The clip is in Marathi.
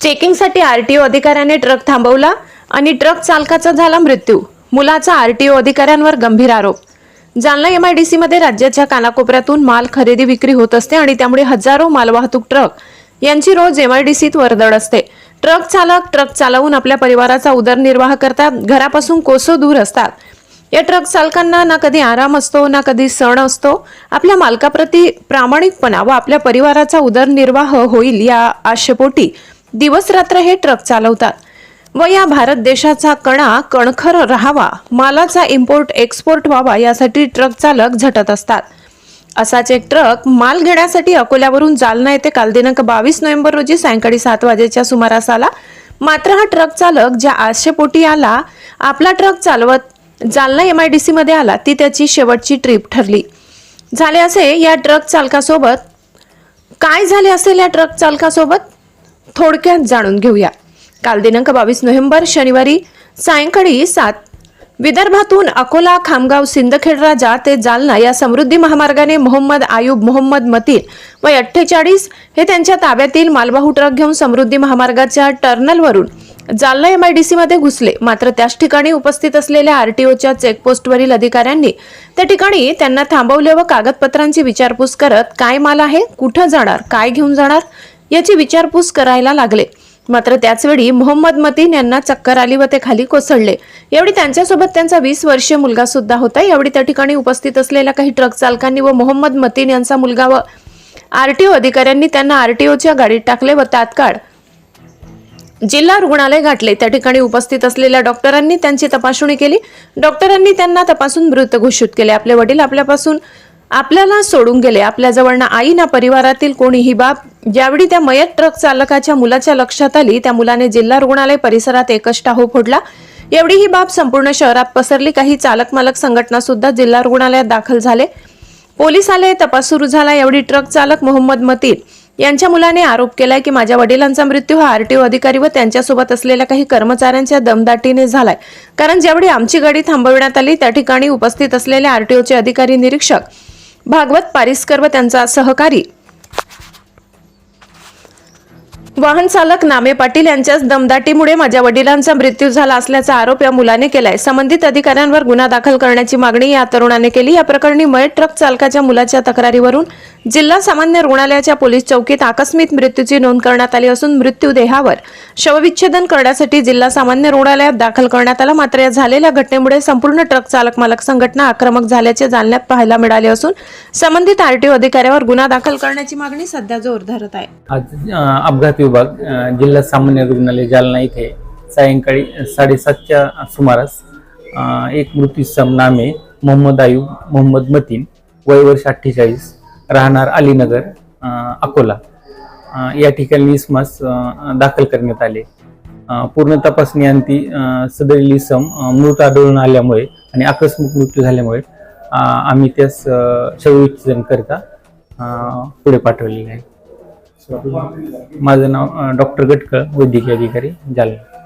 चेकिंगसाठी आरटीओ अधिकाऱ्याने ट्रक थांबवला आणि ट्रक चालकाचा झाला मृत्यू. मुलाचा आरटीओ अधिकाऱ्यांवर गंभीर आरोप. जालना एमआयडीसी मध्ये राज्याच्या कानाकोपऱ्यातून माल खरेदी विक्री होत असते आणि त्यामुळे हजारो मालवाहतूक ट्रक यांची रोज एमआयडीसीत वर्दळ असते. ट्रक चालक ट्रक चालवून आपल्या परिवाराचा उदरनिर्वाह करतात घरापासून कोसो दूर असतात. या ट्रक चालकांना ना कधी आराम असतो ना कधी सण असतो. आपल्या मालकाप्रती प्रामाणिकपणा व आपल्या परिवाराचा उदरनिर्वाह होईल या आशेपोटी दिवस रात्र हे ट्रक चालवतात व या भारत देशाचा कणा कणखर राहावा मालाचा इम्पोर्ट एक्सपोर्ट व्हावा यासाठी ट्रक चालक झटत असतात. असाच एक ट्रक माल घेण्यासाठी अकोल्यावरून जालना येथे काल दिनांक बावीस नोव्हेंबर रोजी सायंकाळी सात वाजेच्या सुमारास आला. मात्र हा ट्रक चालक ज्या आशेपोटी आला आपला ट्रक चालवत जालना एम आय डी मध्ये आला ती त्याची शेवटची ट्रिप ठरली. झाले असे या ट्रक चालकासोबत? काय झाले असेल या ट्रक चालकासोबत? थोडक्यात जाणून घेऊया. काल दिनांक बावीस नोव्हेंबर शनिवारी सायंकाळी सात विदर्भातून अकोला खामगाव सिंदखेड राजा ते जालना या समृद्धी महामार्गाने मोहम्मद आयुब मोहम्मद मतीन व अठ्ठेचाळीस हे त्यांच्या ताब्यातील मालवाहू ट्रक घेऊन समृद्धी महामार्गाच्या टर्नलवरून जालना एम आय डी मध्ये घुसले. मात्र त्याच ठिकाणी उपस्थित असलेल्या आरटीओच्या चेकपोस्टवरील अधिकाऱ्यांनी त्या ठिकाणी त्यांना थांबवले व कागदपत्रांची विचारपूस करत काय माल आहे कुठं जाणार काय घेऊन जाणार याची विचारपूस करायला लागले. मात्र त्याचवेळी मोहम्मद मतीन यांना चक्कर आली व ते खाली कोसळले. यावेळी त्यांच्यासोबत त्यांचा वीस वर्षीय मुलगा सुद्धा होता. यावेळी त्या ठिकाणी उपस्थित असलेल्या काही ट्रक चालकांनी व मोहम्मद मतीन यांचा मुलगा व आरटीओ अधिकाऱ्यांनी त्यांना आरटीओच्या गाडीत टाकले व तात्काळ जिल्हा रुग्णालय गाठले. त्या ठिकाणी उपस्थित असलेल्या डॉक्टरांनी त्यांची तपासणी केली. डॉक्टरांनी त्यांना तपासून मृत घोषित केले. आपले वडील आपल्यापासून आपल्याला सोडून गेले. आपल्याजवळ ना आई ना परिवारातील कोणी ही बाब ज्यावेळी त्या मयत ट्रक चालकाच्या मुलाच्या लक्षात आली त्या मुलाने जिल्हा रुग्णालय परिसरात एकच टाहो फोडला. एवढी ही बाब संपूर्ण शहरात पसरली. काही चालक मालक संघटना सुद्धा जिल्हा रुग्णालयात दाखल झाले. पोलीस आले तपास सुरू झाला. एवढी ट्रक चालक मोहम्मद मतीन यांच्या मुलाने आरोप केलाय की माझ्या वडिलांचा मृत्यू हा आरटीओ अधिकारी व त्यांच्यासोबत असलेल्या काही कर्मचाऱ्यांच्या दमदाटीने झालाय. कारण ज्यावेळी आमची गाडी थांबविण्यात आली त्या ठिकाणी उपस्थित असलेले आरटीओचे अधिकारी निरीक्षक भागवत पारिस्कर व त्यांचा सहकारी वाहन चालक नामे पाटील यांच्याच दमदाटीमुळे माझ्या वडिलांचा मृत्यू झाला असल्याचा आरोप या मुलाने केलाय. संबंधित अधिकाऱ्यांवर गुन्हा दाखल करण्याची मागणी या तरुणाने केली. या प्रकरणी मयत ट्रक चालकाच्या मुलाच्या तक्रारीवरून जिल्हा सामान्य रुग्णालयाच्या पोलीस चौकीत आकस्मिक मृत्यूची नोंद करण्यात आली असून मृत्यूदेहावर शवविच्छेदन करण्यासाठी जिल्हा सामान्य रुग्णालयात दाखल करण्यात आला. मात्र या झालेल्या घटनेमुळे संपूर्ण ट्रक चालक मालक संघटना आक्रमक झाल्याचे जालन्यात पाहायला मिळाले असून संबंधित आरटीओ अधिकाऱ्यावर गुन्हा दाखल करण्याची मागणी सध्या जोर धरत आहे अपघाती विभाग जिल्हा सामान्य रुग्णालय जालना इथे सायंकाळी साडेसातच्या सुमारास एक मृत्यूसम नामे मोहम्मद आयुब मोहम्मद मतीन वय वर्ष अठ्ठेचाळीस राहणार अलीनगर अकोला. या ठिकाणी इसमास दाखल करण्यात आले. पूर्ण तपासणी अंती सदरील इसम मृत आढळून आल्यामुळे आणि आकस्मिक मृत्यू झाल्यामुळे आम्ही त्यास शवविच्छेदन करता पुढे पाठवलेले आहे. माझं नाव डॉक्टर गटकळ वैद्यकीय अधिकारी जालना.